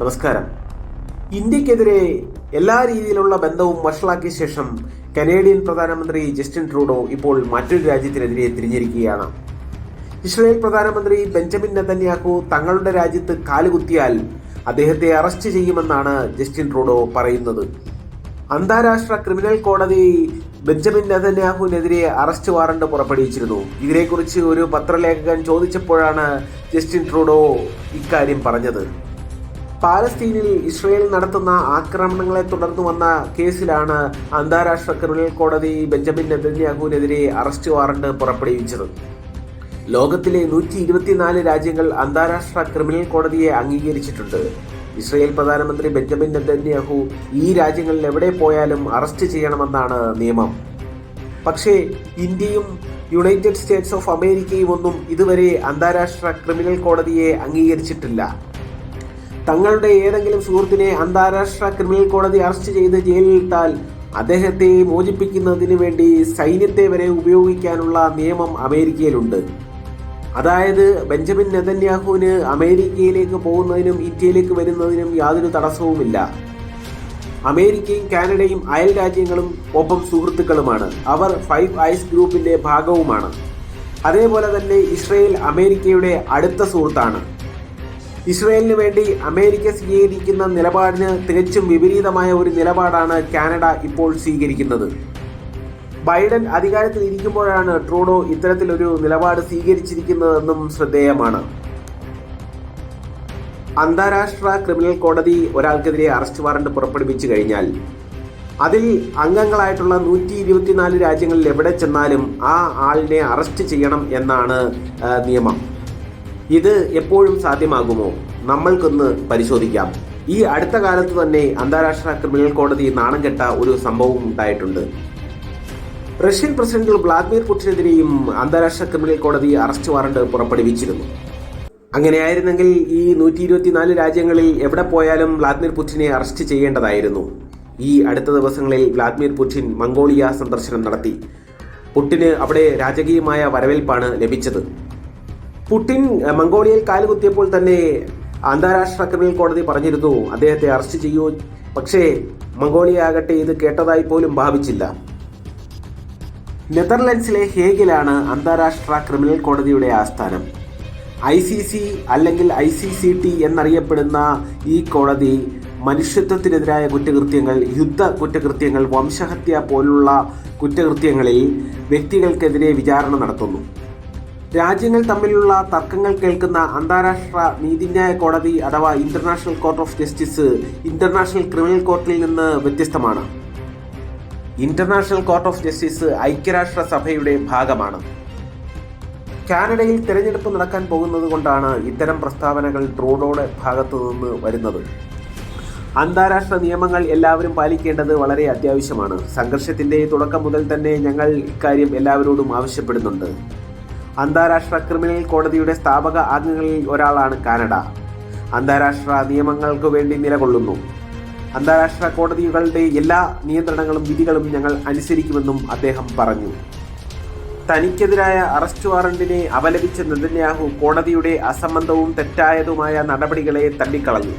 നമസ്കാരം. ഇന്ത്യക്കെതിരെ എല്ലാ രീതിയിലുള്ള ബന്ധവും വഷളാക്കിയ ശേഷം കനേഡിയൻ പ്രധാനമന്ത്രി ജസ്റ്റിൻ ട്രൂഡോ ഇപ്പോൾ മറ്റൊരു രാജ്യത്തിനെതിരെ തിരിഞ്ഞിരിക്കുകയാണ്. ഇസ്രായേൽ പ്രധാനമന്ത്രി ബെഞ്ചമിൻ നെതന്യാഹു തങ്ങളുടെ രാജ്യത്ത് കാലുകുത്തിയാൽ അദ്ദേഹത്തെ അറസ്റ്റ് ചെയ്യുമെന്നാണ് ജസ്റ്റിൻ ട്രൂഡോ പറയുന്നത്. അന്താരാഷ്ട്ര ക്രിമിനൽ കോടതി ബെഞ്ചമിൻ നെതന്യാഹുവിനെതിരെ അറസ്റ്റ് വാറണ്ട് പുറപ്പെടുവിച്ചിരുന്നു. ഇതിനെക്കുറിച്ച് ഒരു പത്രലേഖകൻ ചോദിച്ചപ്പോഴാണ് ജസ്റ്റിൻ ട്രൂഡോ ഇക്കാര്യം പറഞ്ഞത്. പാലസ്തീനിൽ ഇസ്രയേൽ നടത്തുന്ന ആക്രമണങ്ങളെ തുടർന്ന് വന്ന കേസിലാണ് അന്താരാഷ്ട്ര ക്രിമിനൽ കോടതി ബെഞ്ചമിൻ നെതന്യാഹുവിനെതിരെ അറസ്റ്റ് വാറണ്ട് പുറപ്പെടുവിച്ചത്. ലോകത്തിലെ നൂറ്റി ഇരുപത്തിനാല് രാജ്യങ്ങൾ അന്താരാഷ്ട്ര ക്രിമിനൽ കോടതിയെ അംഗീകരിച്ചിട്ടുണ്ട്. ഇസ്രയേൽ പ്രധാനമന്ത്രി ബെഞ്ചമിൻ നെതന്യാഹു ഈ രാജ്യങ്ങളിൽ എവിടെ പോയാലും അറസ്റ്റ് ചെയ്യണമെന്നാണ് നിയമം. പക്ഷേ ഇന്ത്യയും യുണൈറ്റഡ് സ്റ്റേറ്റ്സ് ഓഫ് അമേരിക്കയും ഒന്നും ഇതുവരെ അന്താരാഷ്ട്ര ക്രിമിനൽ കോടതിയെ അംഗീകരിച്ചിട്ടില്ല. തങ്ങളുടെ ഏതെങ്കിലും സുഹൃത്തിനെ അന്താരാഷ്ട്ര ക്രിമിനൽ കോടതി അറസ്റ്റ് ചെയ്ത് ജയിലിലിട്ടാൽ അദ്ദേഹത്തെ മോചിപ്പിക്കുന്നതിന് വേണ്ടി സൈന്യത്തെ വരെ ഉപയോഗിക്കാനുള്ള നിയമം അമേരിക്കയിലുണ്ട്. അതായത് ബെഞ്ചമിൻ നെതന്യാഹുവിന് അമേരിക്കയിലേക്ക് പോകുന്നതിനും ഇന്ത്യയിലേക്ക് വരുന്നതിനും യാതൊരു തടസ്സവുമില്ല. അമേരിക്കയും കാനഡയും അയൽ രാജ്യങ്ങളും ഒപ്പം സുഹൃത്തുക്കളുമാണ്. അവർ ഫൈവ് ഐസ് ഗ്രൂപ്പിന്റെ ഭാഗവുമാണ്. അതേപോലെ തന്നെ ഇസ്രയേൽ അമേരിക്കയുടെ അടുത്ത സുഹൃത്താണ്. ഇസ്രയേലിന് വേണ്ടി അമേരിക്ക സ്വീകരിക്കുന്ന നിലപാടിന് തികച്ചും വിപരീതമായ ഒരു നിലപാടാണ് കാനഡ ഇപ്പോൾ സ്വീകരിക്കുന്നത്. ബൈഡൻ അധികാരത്തിൽ ഇരിക്കുമ്പോഴാണ് ട്രൂഡോ ഇത്തരത്തിലൊരു നിലപാട് സ്വീകരിച്ചിരിക്കുന്നതെന്നും ശ്രദ്ധേയമാണ്. അന്താരാഷ്ട്ര ക്രിമിനൽ കോടതി ഒരാൾക്കെതിരെ അറസ്റ്റ് വാറണ്ട് പുറപ്പെടുവിച്ചു കഴിഞ്ഞാൽ അതിൽ അംഗങ്ങളായിട്ടുള്ള നൂറ്റി ഇരുപത്തിനാല് രാജ്യങ്ങളിൽ എവിടെ ചെന്നാലും ആ ആളിനെ അറസ്റ്റ് ചെയ്യണം എന്നാണ് നിയമം. ഇത് എപ്പോഴും സാധ്യമാകുമോ? നമ്മൾക്കൊന്ന് പരിശോധിക്കാം. ഈ അടുത്ത കാലത്ത് തന്നെ അന്താരാഷ്ട്ര ക്രിമിനൽ കോടതി നാണം കെട്ട ഒരു സംഭവം ഉണ്ടായിട്ടുണ്ട്. റഷ്യൻ പ്രസിഡന്റ് വ്ളാദിമിർ പുടിനെതിരെയും അന്താരാഷ്ട്ര ക്രിമിനൽ കോടതി അറസ്റ്റ് വാറണ്ട് പുറപ്പെടുവിച്ചിരുന്നു. അങ്ങനെയായിരുന്നെങ്കിൽ ഈ നൂറ്റി ഇരുപത്തിനാല് രാജ്യങ്ങളിൽ എവിടെ പോയാലും വ്ളാദിമിർ പുടിനെ അറസ്റ്റ് ചെയ്യേണ്ടതായിരുന്നു. ഈ അടുത്ത ദിവസങ്ങളിൽ വ്ളാദിമിർ പുടിൻ മംഗോളിയ സന്ദർശനം നടത്തി. പുട്ടിന് അവിടെ രാജകീയമായ വരവേൽപ്പാണ് ലഭിച്ചത്. പുടിൻ മംഗോളിയയിൽ കാലുകുത്തിയപ്പോൾ തന്നെ അന്താരാഷ്ട്ര ക്രിമിനൽ കോടതി പറഞ്ഞിരുന്നു അദ്ദേഹത്തെ അറസ്റ്റ് ചെയ്യൂ. പക്ഷേ മംഗോളിയ ആകട്ടെ ഇത് കേട്ടതായി പോലും ഭാവിച്ചില്ല. നെതർലൻഡ്സിലെ ഹേഗിലാണ് അന്താരാഷ്ട്ര ക്രിമിനൽ കോടതിയുടെ ആസ്ഥാനം. ഐ സി സി അല്ലെങ്കിൽ ഐ സി സി ടി എന്നറിയപ്പെടുന്ന ഈ കോടതി മനുഷ്യത്വത്തിനെതിരായ കുറ്റകൃത്യങ്ങൾ യുദ്ധ കുറ്റകൃത്യങ്ങൾ വംശഹത്യ പോലുള്ള കുറ്റകൃത്യങ്ങളിൽ വ്യക്തികൾക്കെതിരെ വിചാരണ നടത്തുന്നു. രാജ്യങ്ങൾ തമ്മിലുള്ള തർക്കങ്ങൾ കേൾക്കുന്ന അന്താരാഷ്ട്ര നീതിന്യായ കോടതി അഥവാ International Court of Justice International Criminal കോർട്ടിൽ നിന്ന് വ്യത്യസ്തമാണ്. ഇന്റർനാഷണൽ കോർട്ട് ഓഫ് ജസ്റ്റിസ് ഐക്യരാഷ്ട്ര സഭയുടെ ഭാഗമാണ്. കാനഡയിൽ തിരഞ്ഞെടുപ്പ് നടക്കാൻ പോകുന്നത് കൊണ്ടാണ് ഇത്തരം പ്രസ്താവനകൾ ട്രൂഡോയുടെ ഭാഗത്തു നിന്ന് വരുന്നത്. അന്താരാഷ്ട്ര നിയമങ്ങൾ എല്ലാവരും പാലിക്കേണ്ടത് വളരെ അത്യാവശ്യമാണ്. സംഘർഷത്തിന്റെ തുടക്കം മുതൽ തന്നെ ഞങ്ങൾ ഇക്കാര്യം എല്ലാവരോടും ആവശ്യപ്പെടുന്നുണ്ട്. അന്താരാഷ്ട്ര ക്രിമിനൽ കോടതിയുടെ സ്ഥാപക അംഗങ്ങളിൽ ഒരാളാണ് കാനഡ. അന്താരാഷ്ട്ര നിയമങ്ങൾക്ക് വേണ്ടി നിലകൊള്ളുന്നു. അന്താരാഷ്ട്ര കോടതികളുടെ എല്ലാ നിയന്ത്രണങ്ങളും വിധികളും ഞങ്ങൾ അനുസരിക്കുമെന്നും അദ്ദേഹം പറഞ്ഞു. തനിക്കെതിരായ അറസ്റ്റ് വാറണ്ടിനെ അപലപിച്ച നെതന്യാഹു കോടതിയുടെ അസംബന്ധവും തെറ്റായതുമായ നടപടികളെ തള്ളിക്കളഞ്ഞു.